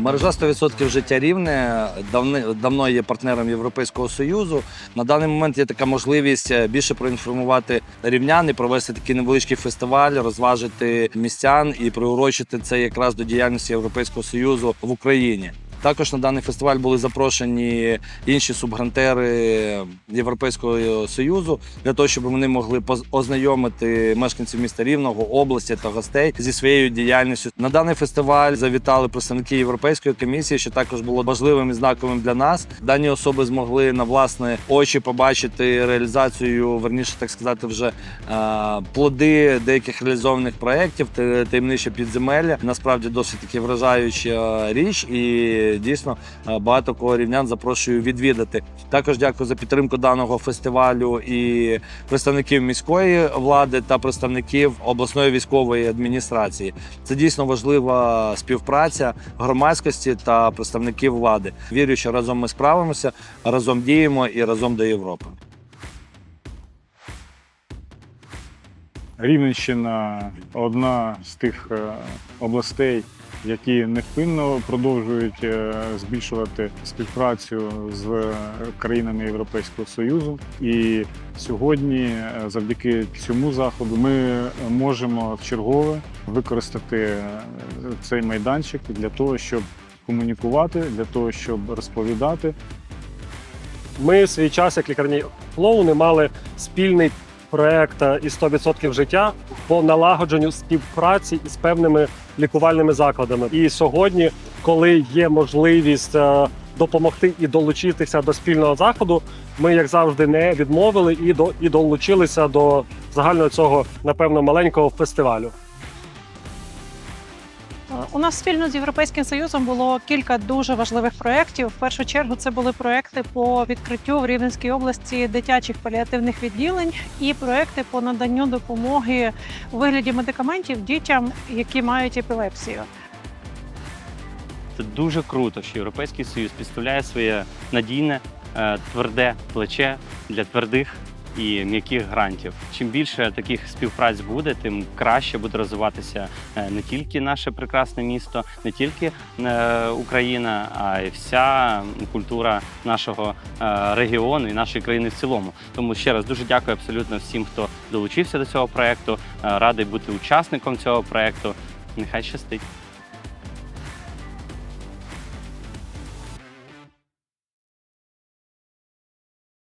Мережа 100% життя рівне давни, давно є партнером Європейського Союзу. На даний момент є така можливість е, більше проінформувати рівнян і провести такий невеличкий фестиваль, розважити містян і приурочити це якраз до діяльності Європейського Союзу в Україні. Також на даний фестиваль були запрошені інші субгрантери Європейського Союзу для того, щоб вони могли ознайомити мешканців міста Рівного, області та гостей зі своєю діяльністю. На даний фестиваль завітали представники Європейської комісії, що також було важливим і знаковим для нас. Дані особи змогли на власне очі побачити реалізацію, верніше так сказати, вже е, плоди деяких реалізованих проєктів, та- таємниче підземелля. Насправді досить таки вражаюча річ, і дійсно е, багато кого рівнян запрошую відвідати. Також дякую за підтримку даного фестивалю і представників міської влади та представників обласної військової адміністрації. Це дійсно важлива співпраця громадськості та представників влади. Вірю, що разом ми справимося, разом діємо і разом до Європи. Рівненщина одна з тих е, областей, які невпинно продовжують е, збільшувати співпрацю з країнами Європейського Союзу. І сьогодні, е, завдяки цьому заходу, ми можемо вчергове використати е, цей майданчик для того, щоб комунікувати, для того, щоб розповідати Ми в свій час, як лікарні клоуни, мали спільний проект і із 100% життя по налагодженню співпраці із певними лікувальними закладами. І сьогодні, коли є можливість е, допомогти і долучитися до спільного заходу, ми, як завжди, не відмовили і до і долучилися до загального цього, напевно, маленького фестивалю. У нас спільно з Європейським Союзом було кілька дуже важливих проєктів. В першу чергу це були проекти по відкриттю в Рівненській області дитячих паліативних відділень і проекти по наданню допомоги у вигляді медикаментів дітям, які мають епілепсію. Це дуже круто, що Європейський Союз підставляє своє надійне, е, тверде плече для твердих і м'яких грантів. Чим більше таких співпраць буде, тим краще буде розвиватися е, не тільки наше прекрасне місто, не тільки е, Україна, а й вся культура нашого е, регіону і нашої країни в цілому. Тому ще раз дуже дякую абсолютно всім, хто долучився до цього проекту. Радий бути учасником цього проекту. Нехай щастить.